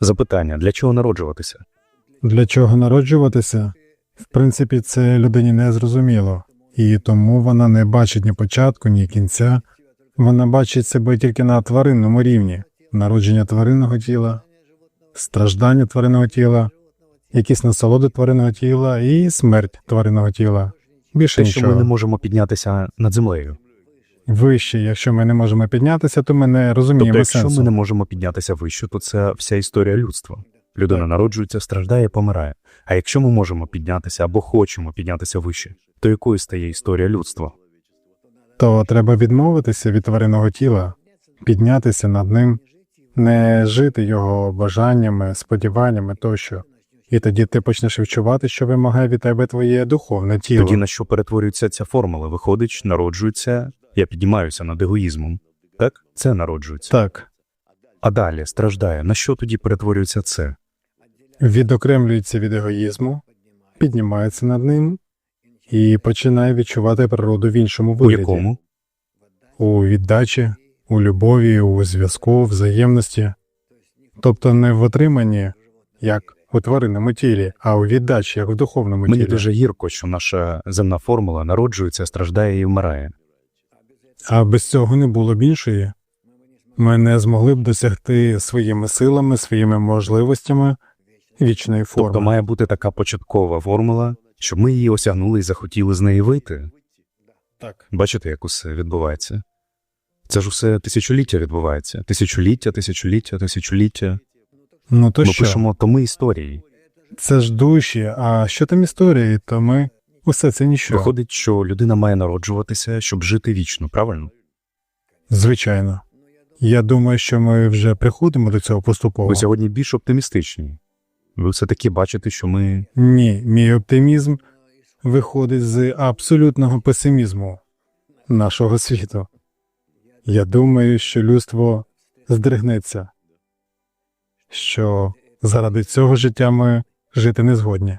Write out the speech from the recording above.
Запитання: для чого народжуватися? Для чого народжуватися? В принципі, це людині не зрозуміло, і тому вона не бачить ні початку, ні кінця. Вона бачить себе тільки на тваринному рівні: народження тваринного тіла, страждання тваринного тіла, якісь насолоди тваринного тіла і смерть тваринного тіла. Більше Те, що ми не можемо піднятися над землею. Вище, якщо ми не можемо піднятися, то ми не розуміємо Тобто, якщо сенсу. ми не можемо піднятися вище, то це вся історія людства. Людина Так. народжується, страждає, помирає. А якщо ми можемо піднятися або хочемо піднятися вище, то якою стає історія людства? то треба відмовитися від тваринного тіла, піднятися над ним, не жити його бажаннями, сподіваннями тощо. І тоді ти почнеш відчувати, що вимагає від тебе твоє духовне тіло. Тоді на що перетворюється ця формула? Виходить, народжується, я піднімаюся над егоїзмом. Так? Це народжується. Так, А далі страждає. На що тоді перетворюється це? відокремлюється від егоїзму, піднімається над ним і починає відчувати природу в іншому У якому? у віддачі, у любові, у зв'язку, взаємності, тобто не в отриманні, як у тваринному тілі, а у віддачі, як в духовному Мені тілі. дуже гірко, що наша земна формула народжується, страждає і вмирає. А без цього не було б іншої. Ми не змогли б досягти своїми силами, своїми можливостями вічної форми. Тобто має бути така початкова формула, щоб ми її осягнули і захотіли з неї вийти. Так. Бачите, як усе відбувається? Це ж усе тисячоліття відбувається. Тисячоліття, тисячоліття, тисячоліття. Ну то Ми що? пишемо томи історії. Це ж душі, а що там історії, то ми усе це ніщо. Виходить, що людина має народжуватися, щоб жити вічно, правильно? Звичайно. Я думаю, що ми вже приходимо до цього поступово. Ви сьогодні більш оптимістичні. Ви все-таки бачите, що ми Ні, мій оптимізм виходить з абсолютного песимізму нашого світу. Я думаю, що людство здригнеться, що заради цього життя ми жити не згодні.